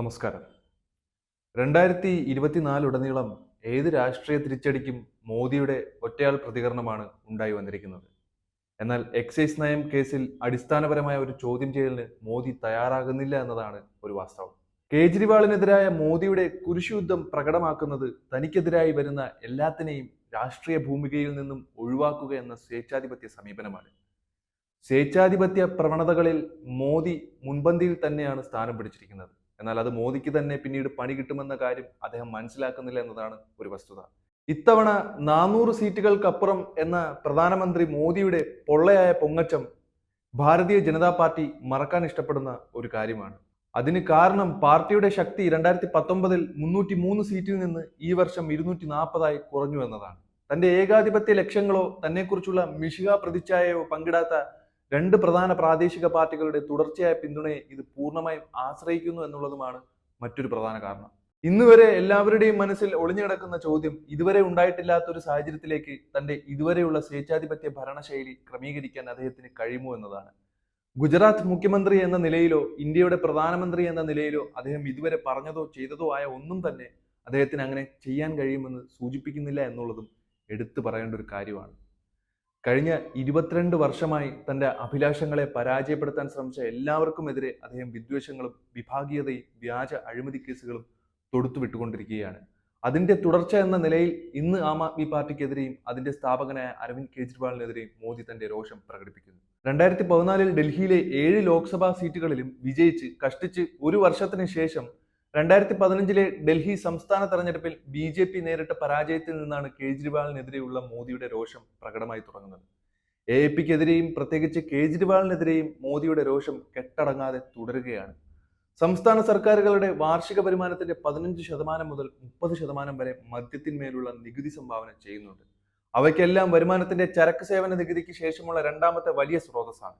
നമസ്കാരം. രണ്ടായിരത്തി ഇരുപത്തിനാലുടനീളം ഏത് രാഷ്ട്രീയ തിരിച്ചടിക്കും മോദിയുടെ ഒറ്റയാൾ പ്രതികരണമാണ് ഉണ്ടായി വന്നിരിക്കുന്നത്. എന്നാൽ എക്സൈസ് നയം കേസിൽ അടിസ്ഥാനപരമായ ഒരു ചോദ്യം ചെയ്യലിന് മോദി തയ്യാറാകുന്നില്ല എന്നതാണ് ഒരു വാസ്തവം. കേജ്രിവാളിനെതിരായ മോദിയുടെ കുരിശുയുദ്ധം പ്രകടമാക്കുന്നത് തനിക്കെതിരായി വരുന്ന എല്ലാത്തിനെയും രാഷ്ട്രീയ ഭൂമികയിൽ നിന്നും ഒഴിവാക്കുക എന്ന സ്വേച്ഛാധിപത്യ സമീപനമാണ്. സ്വേച്ഛാധിപത്യ പ്രവണതകളിൽ മോദി മുൻപന്തിയിൽ തന്നെയാണ് സ്ഥാനം പിടിച്ചിരിക്കുന്നത്. എന്നാൽ അത് മോദിക്ക് തന്നെ പിന്നീട് പണി കിട്ടുമെന്ന കാര്യം അദ്ദേഹം മനസ്സിലാക്കുന്നില്ല എന്നതാണ് ഒരു വസ്തുത. ഇത്തവണ നാനൂറ് സീറ്റുകൾക്കപ്പുറം എന്ന പ്രധാനമന്ത്രി മോദിയുടെ പൊള്ളയായ പൊങ്ങച്ചം ഭാരതീയ ജനതാ പാർട്ടി മറക്കാൻ ഇഷ്ടപ്പെടുന്ന ഒരു കാര്യമാണ്. അതിന് കാരണം പാർട്ടിയുടെ ശക്തി രണ്ടായിരത്തി പത്തൊമ്പതിൽ മുന്നൂറ്റി മൂന്ന് സീറ്റിൽ നിന്ന് ഈ വർഷം ഇരുന്നൂറ്റി നാൽപ്പതായി കുറഞ്ഞു എന്നതാണ്. തന്റെ ഏകാധിപത്യ ലക്ഷ്യങ്ങളോ തന്നെക്കുറിച്ചുള്ള മിഷിക പ്രതിച്ഛായയോ പങ്കിടാത്ത രണ്ട് പ്രധാന പ്രാദേശിക പാർട്ടികളുടെ തുടർച്ചയായ പിന്തുണയെ ഇത് പൂർണമായും ആശ്രയിക്കുന്നു എന്നുള്ളതുമാണ് മറ്റൊരു പ്രധാന കാരണം. ഇന്ന് വരെ എല്ലാവരുടെയും മനസ്സിൽ ഒളിഞ്ഞുകിടക്കുന്ന ചോദ്യം ഇതുവരെ ഉണ്ടായിട്ടില്ലാത്ത ഒരു സാഹചര്യത്തിലേക്ക് തന്റെ ഇതുവരെയുള്ള സ്വേച്ഛാധിപത്യ ഭരണശൈലി ക്രമീകരിക്കാൻ അദ്ദേഹത്തിന് കഴിയുമോ എന്നതാണ്. ഗുജറാത്ത് മുഖ്യമന്ത്രി എന്ന നിലയിലോ ഇന്ത്യയുടെ പ്രധാനമന്ത്രി എന്ന നിലയിലോ അദ്ദേഹം ഇതുവരെ പറഞ്ഞതോ ചെയ്തതോ ആയ ഒന്നും തന്നെ അദ്ദേഹത്തിന് അങ്ങനെ ചെയ്യാൻ കഴിയുമെന്ന് സൂചിപ്പിക്കുന്നില്ല എന്നുള്ളതും എടുത്തു പറയേണ്ട ഒരു കാര്യമാണ്. കഴിഞ്ഞ ഇരുപത്തിരണ്ട് വർഷമായി തന്റെ അഭിലാഷങ്ങളെ പരാജയപ്പെടുത്താൻ ശ്രമിച്ച എല്ലാവർക്കുമെതിരെ അദ്ദേഹം വിദ്വേഷങ്ങളും വിഭാഗീയതയും വ്യാജ അഴിമതി കേസുകളും തൊടുത്തുവിട്ടുകൊണ്ടിരിക്കുകയാണ് അതിന്റെ തുടർച്ച എന്ന നിലയിൽ ഇന്ന് ആം ആദ്മി പാർട്ടിക്കെതിരെയും അതിന്റെ സ്ഥാപകനായ അരവിന്ദ് കെജ്രിവാളിനെതിരെയും മോദി തന്റെ രോഷം പ്രകടിപ്പിക്കുന്നു. രണ്ടായിരത്തി പതിനാലിൽ ഡൽഹിയിലെ ഏഴ് ലോക്സഭാ സീറ്റുകളിലും വിജയിച്ച് കഷ്ടിച്ച് ഒരു വർഷത്തിന് ശേഷം രണ്ടായിരത്തി പതിനഞ്ചിലെ ഡൽഹി സംസ്ഥാന തെരഞ്ഞെടുപ്പിൽ ബി ജെ പി നേരിട്ട പരാജയത്തിൽ നിന്നാണ് കേജ്രിവാളിനെതിരെയുള്ള മോദിയുടെ രോഷം പ്രകടമായി തുടങ്ങുന്നത്. എ പിക്കെതിരെയും പ്രത്യേകിച്ച് കേജ്രിവാളിനെതിരെയും മോദിയുടെ രോഷം കെട്ടടങ്ങാതെ തുടരുകയാണ്. സംസ്ഥാന സർക്കാരുകളുടെ വാർഷിക വരുമാനത്തിന്റെ പതിനഞ്ച് ശതമാനം മുതൽ മുപ്പത് ശതമാനം വരെ മദ്യത്തിന്മേലുള്ള നികുതി സംഭാവന ചെയ്യുന്നുണ്ട്. അവയ്ക്കെല്ലാം വരുമാനത്തിന്റെ ചരക്ക് സേവന നികുതിക്ക് ശേഷമുള്ള രണ്ടാമത്തെ വലിയ സ്രോതസ്സാണ്.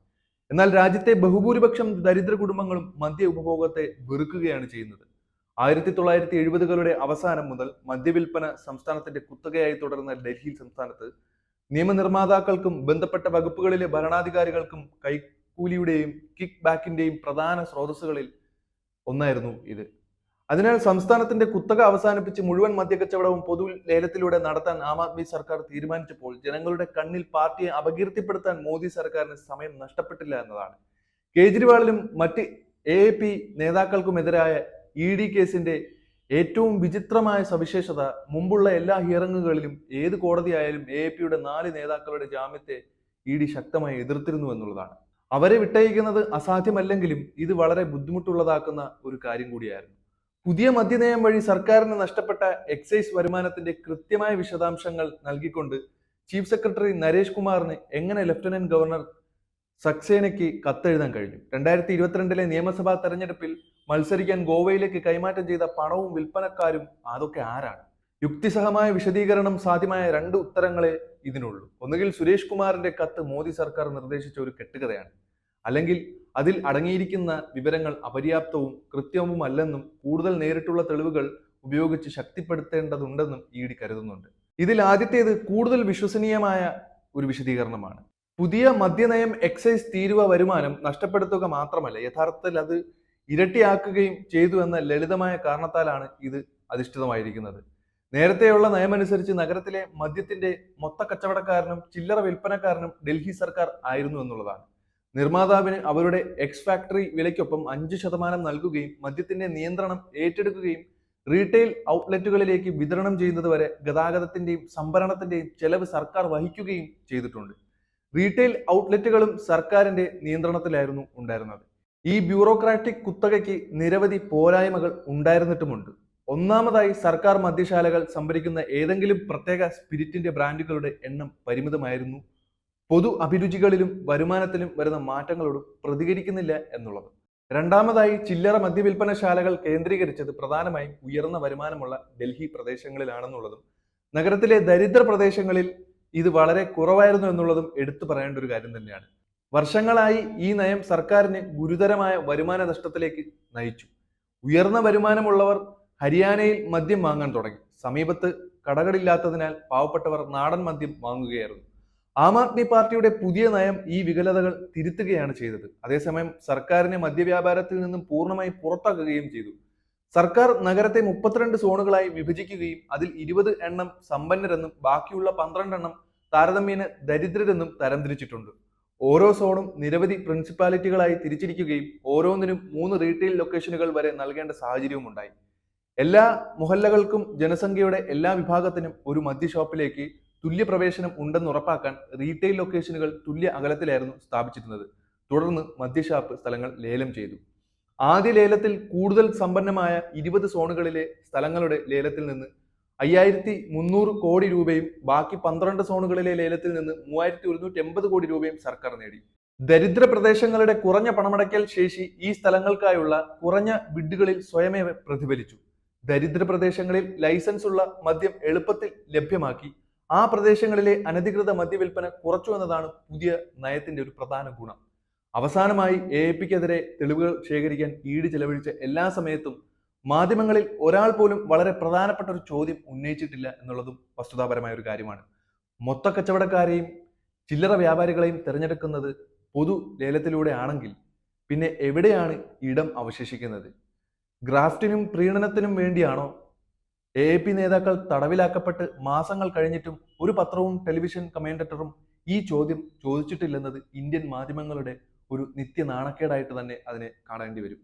എന്നാൽ രാജ്യത്തെ ബഹുഭൂരിപക്ഷം ദരിദ്ര കുടുംബങ്ങളും മദ്യ ഉപഭോഗത്തെ വെറുക്കുകയാണ് ചെയ്യുന്നത്. ആയിരത്തി തൊള്ളായിരത്തി എഴുപതുകളുടെ അവസാനം മുതൽ മദ്യവിൽപ്പന സംസ്ഥാനത്തിന്റെ കുത്തകയായി തുടർന്ന ഡൽഹി സംസ്ഥാനത്ത് നിയമനിർമ്മാതാക്കൾക്കും ബന്ധപ്പെട്ട വകുപ്പുകളിലെ ഭരണാധികാരികൾക്കും കൈക്കൂലിയുടെയും കിക്ക് ബാക്കിന്റെയും പ്രധാന സ്രോതസ്സുകളിൽ ഒന്നായിരുന്നു ഇത്. അതിനാൽ സംസ്ഥാനത്തിന്റെ കുത്തക അവസാനിപ്പിച്ച് മുഴുവൻ മദ്യക്കച്ചവടവും പൊതു ലേലത്തിലൂടെ നടത്താൻ ആം ആദ്മി സർക്കാർ തീരുമാനിച്ചപ്പോൾ ജനങ്ങളുടെ കണ്ണിൽ പാർട്ടിയെ അപകീർത്തിപ്പെടുത്താൻ മോദി സർക്കാരിന് സമയം നഷ്ടപ്പെട്ടില്ല എന്നതാണ്. കേജ്രിവാളിലും മറ്റ് എ നേതാക്കൾക്കുമെതിരായ ഇ ഡി കേസിന്റെ ഏറ്റവും വിചിത്രമായ സവിശേഷത മുമ്പുള്ള എല്ലാ ഹിയറിങ്ങുകളിലും ഏത് കോടതിയായാലും എ പിയുടെ നാല് നേതാക്കളുടെ ജാമ്യത്തെ ഇ ഡി ശക്തമായി എതിർത്തിരുന്നു എന്നുള്ളതാണ്. അവരെ വിട്ടയക്കുന്നത് അസാധ്യമല്ലെങ്കിലും ഇത് വളരെ ബുദ്ധിമുട്ടുള്ളതാക്കുന്ന ഒരു കാര്യം കൂടിയായിരുന്നു. പുതിയ മദ്യനയം വഴി സർക്കാരിന് നഷ്ടപ്പെട്ട എക്സൈസ് വരുമാനത്തിന്റെ കൃത്യമായ വിശദാംശങ്ങൾ നൽകിക്കൊണ്ട് ചീഫ് സെക്രട്ടറി നരേഷ് കുമാറിന് എങ്ങനെ ലഫ്റ്റനന്റ് ഗവർണർ സക്സേനയ്ക്ക് കത്തെഴുതാൻ കഴിഞ്ഞു? രണ്ടായിരത്തി ഇരുപത്തിരണ്ടിലെ നിയമസഭാ തെരഞ്ഞെടുപ്പിൽ മത്സരിക്കാൻ ഗോവയിലേക്ക് കൈമാറ്റം ചെയ്ത പണവും വിൽപ്പനക്കാരും അതൊക്കെ ആരാണ്? യുക്തിസഹമായ വിശദീകരണം സാധ്യമായ രണ്ട് ഉത്തരങ്ങളെ ഇതിനുള്ളൂ. ഒന്നുകിൽ സുരേഷ് കുമാറിന്റെ കത്ത് മോദി സർക്കാർ നിർദ്ദേശിച്ച ഒരു കെട്ടുകഥയാണ്. അല്ലെങ്കിൽ അതിൽ അടങ്ങിയിരിക്കുന്ന വിവരങ്ങൾ അപര്യാപ്തവും കൃത്യവുമല്ലെന്നും കൂടുതൽ നേരിട്ടുള്ള തെളിവുകൾ ഉപയോഗിച്ച് ശക്തിപ്പെടുത്തേണ്ടതുണ്ടെന്നും ഇ ഡി കരുതുന്നുണ്ട്. ഇതിൽ ആദ്യത്തേത് കൂടുതൽ വിശ്വസനീയമായ ഒരു വിശദീകരണമാണ്. പുതിയ മദ്യനയം എക്സൈസ് തീരുവ വരുമാനം നഷ്ടപ്പെടുത്തുക മാത്രമല്ല യഥാർത്ഥത്തിൽ അത് ഇരട്ടിയാക്കുകയും ചെയ്തു എന്ന ലളിതമായ കാരണത്താലാണ് ഇത് അധിഷ്ഠിതമായിരിക്കുന്നത്. നേരത്തെയുള്ള നയമനുസരിച്ച് നഗരത്തിലെ മദ്യത്തിന്റെ മൊത്ത കച്ചവടക്കാരനും ചില്ലറ വിൽപ്പനക്കാരനും ഡൽഹി സർക്കാർ ആയിരുന്നു എന്നുള്ളതാണ്. നിർമ്മാതാവിന് അവരുടെ എക്സ് ഫാക്ടറി വിലയ്ക്കൊപ്പം അഞ്ച് ശതമാനം നൽകുകയും മദ്യത്തിന്റെ നിയന്ത്രണം ഏറ്റെടുക്കുകയും റീറ്റെയിൽ ഔട്ട്ലെറ്റുകളിലേക്ക് വിതരണം ചെയ്യുന്നത് വരെ ഗതാഗതത്തിന്റെയും സംഭരണത്തിന്റെയും ചെലവ് സർക്കാർ വഹിക്കുകയും ചെയ്തിട്ടുണ്ട്. റീറ്റെയിൽ ഔട്ട്ലെറ്റുകളും സർക്കാരിന്റെ നിയന്ത്രണത്തിലായിരുന്നു ഉണ്ടായിരുന്നത്. ഈ ബ്യൂറോക്രാറ്റിക് കുത്തകയ്ക്ക് നിരവധി പോരായ്മകൾ ഉണ്ടായിരുന്നിട്ടുമുണ്ട്. ഒന്നാമതായി സർക്കാർ മദ്യശാലകൾ സംഭരിക്കുന്ന ഏതെങ്കിലും പ്രത്യേക സ്പിരിറ്റിന്റെ ബ്രാൻഡുകളുടെ എണ്ണം പരിമിതമായിരുന്നു. പൊതു അഭിരുചികളിലും വരുമാനത്തിലും വരുന്ന മാറ്റങ്ങളോടും പ്രതികരിക്കുന്നില്ല എന്നുള്ളത്. രണ്ടാമതായി ചില്ലറ മദ്യവിൽപ്പനശാലകൾ കേന്ദ്രീകരിച്ചത് പ്രധാനമായും ഉയർന്ന വരുമാനമുള്ള ഡൽഹി പ്രദേശങ്ങളിലാണെന്നുള്ളതും നഗരത്തിലെ ദരിദ്ര പ്രദേശങ്ങളിൽ ഇത് വളരെ കുറവായിരുന്നു എന്നുള്ളതും എടുത്തു പറയേണ്ട ഒരു കാര്യം തന്നെയാണ്. വർഷങ്ങളായി ഈ നയം സർക്കാരിന് ഗുരുതരമായ വരുമാന നഷ്ടത്തിലേക്ക് നയിച്ചു. ഉയർന്ന വരുമാനമുള്ളവർ ഹരിയാനയിൽ മദ്യം വാങ്ങാൻ തുടങ്ങി. സമീപത്ത് കടകളില്ലാത്തതിനാൽ പാവപ്പെട്ടവർ നാടൻ മദ്യം വാങ്ങുകയായിരുന്നു. ആം ആദ്മി പാർട്ടിയുടെ പുതിയ നയം ഈ വികലതകൾ തിരുത്തുകയാണ് ചെയ്തത്. അതേസമയം സർക്കാരിനെ മദ്യവ്യാപാരത്തിൽ നിന്നും പൂർണമായി പുറത്താക്കുകയും ചെയ്തു. സർക്കാർ നഗരത്തെ മുപ്പത്തിരണ്ട് സോണുകളായി വിഭജിക്കുകയും അതിൽ ഇരുപത് എണ്ണം സമ്പന്നരെന്നും ബാക്കിയുള്ള പന്ത്രണ്ട് എണ്ണം താരതമ്യേന ദരിദ്രരെന്നും തരംതിരിച്ചിട്ടുണ്ട്. ഓരോ സോണും നിരവധി പ്രിൻസിപ്പാലിറ്റികളായി തിരിച്ചിരിക്കുകയും ഓരോന്നിനും മൂന്ന് റീറ്റെയിൽ ലൊക്കേഷനുകൾ വരെ നൽകേണ്ട സാഹചര്യവും ഉണ്ടായി. എല്ലാ മുഹല്ലകൾക്കും ജനസംഖ്യയുടെ എല്ലാ വിഭാഗത്തിനും ഒരു മദ്യഷോപ്പിലേക്ക് തുല്യ പ്രവേശനം ഉണ്ടെന്ന് ഉറപ്പാക്കാൻ റീറ്റെയിൽ ലൊക്കേഷനുകൾ തുല്യ അകലത്തിലായിരുന്നു സ്ഥാപിച്ചിരുന്നത്. തുടർന്ന് മദ്യഷാപ്പ് സ്ഥലങ്ങൾ ലേലം ചെയ്തു. ആദ്യ ലേലത്തിൽ കൂടുതൽ സമ്പന്നമായ ഇരുപത് സോണുകളിലെ സ്ഥലങ്ങളുടെ ലേലത്തിൽ നിന്ന് അയ്യായിരത്തി മുന്നൂറ് കോടി രൂപയും ബാക്കി പന്ത്രണ്ട് സോണുകളിലെ ലേലത്തിൽ നിന്ന് മൂവായിരത്തി ഒരുന്നൂറ്റി എൺപത് കോടി രൂപയും സർക്കാർ നേടി. ദരിദ്ര പ്രദേശങ്ങളുടെ കുറഞ്ഞ പണമടയ്ക്കൽ ശേഷി ഈ സ്ഥലങ്ങൾക്കായുള്ള കുറഞ്ഞ ബിഡുകളിൽ സ്വയമേ പ്രതിഫലിച്ചു. ദരിദ്ര പ്രദേശങ്ങളിൽ ലൈസൻസ് ഉള്ള മദ്യം എളുപ്പത്തിൽ ലഭ്യമാക്കി. ആ പ്രദേശങ്ങളിലെ അനധികൃത മദ്യവിൽപ്പന കുറച്ചു എന്നതാണ് പുതിയ നയത്തിന്റെ ഒരു പ്രധാന ഗുണം. അവസാനമായി എ പിക്കെതിരെ തെളിവുകൾ ശേഖരിക്കാൻ ഈട് ചെലവഴിച്ച എല്ലാ സമയത്തും മാധ്യമങ്ങളിൽ ഒരാൾ പോലും വളരെ പ്രധാനപ്പെട്ട ഒരു ചോദ്യം ഉന്നയിച്ചിട്ടില്ല എന്നുള്ളതും വസ്തുതാപരമായ ഒരു കാര്യമാണ്. മൊത്ത കച്ചവടക്കാരെയും ചില്ലറ വ്യാപാരികളെയും തിരഞ്ഞെടുക്കുന്നത് പൊതു ലേലത്തിലൂടെ ആണെങ്കിൽ പിന്നെ എവിടെയാണ് ഇടം അവശേഷിക്കുന്നത്? ഗ്രാഫ്റ്റിനും പ്രീണനത്തിനും വേണ്ടിയാണോ? എ പി നേതാക്കൾ തടവിലാക്കപ്പെട്ട് മാസങ്ങൾ കഴിഞ്ഞിട്ടും ഒരു പത്രവും ടെലിവിഷൻ കമന്റേറ്ററും ഈ ചോദ്യം ചോദിച്ചിട്ടില്ലെന്നത് ഇന്ത്യൻ മാധ്യമങ്ങളുടെ ഒരു നിത്യ നാണക്കേടായിട്ട് തന്നെ അതിനെ കാണേണ്ടി വരും.